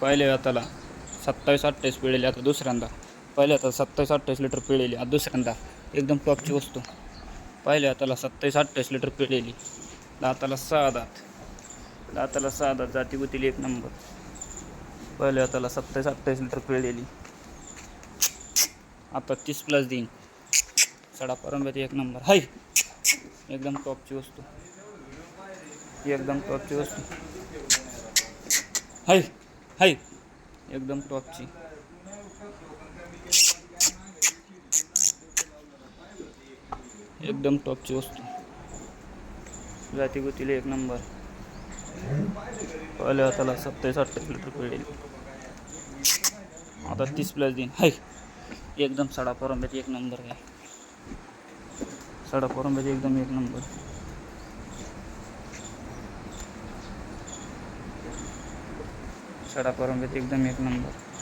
पहिल्या हाताला सत्तावीस अठ्ठावीस पिळेली आता दुसऱ्यांदा. पहिल्या हाताला सत्तावीस अठ्ठावीस लिटर पिळेली आता दुसऱ्यांदा. एकदम टॉपची वस्तू. पहिल्या हाताला सत्तावीस अठ्ठावीस लिटर पिळेली दाताला सहा दात. दाताला सहा दात जाती गुतीली एक नंबर. पहिल्या हाताला सत्तावीस अठ्ठावीस लिटर पिळलेली. आता तीस प्लस देईन. सडा परंब्यात एक नंबर. हाय! एकदम टॉपची वस्तू. एकदम टॉपची वस्तू. हाय! हाय. एकदम टॉपची. एकदम टॉपची वस्तू. जातीगुतीला एक नंबर. पहिल्या हाताला सत्तावीस अठ्ठावीस लिटर पिळेल. आता तीस प्लस देईन. हाय. एकदम सडा परंब्यात एक नंबर आहे. सडा परंब्यात एकदम एक नंबर. सडा परंब्यात एकदम एक नंबर.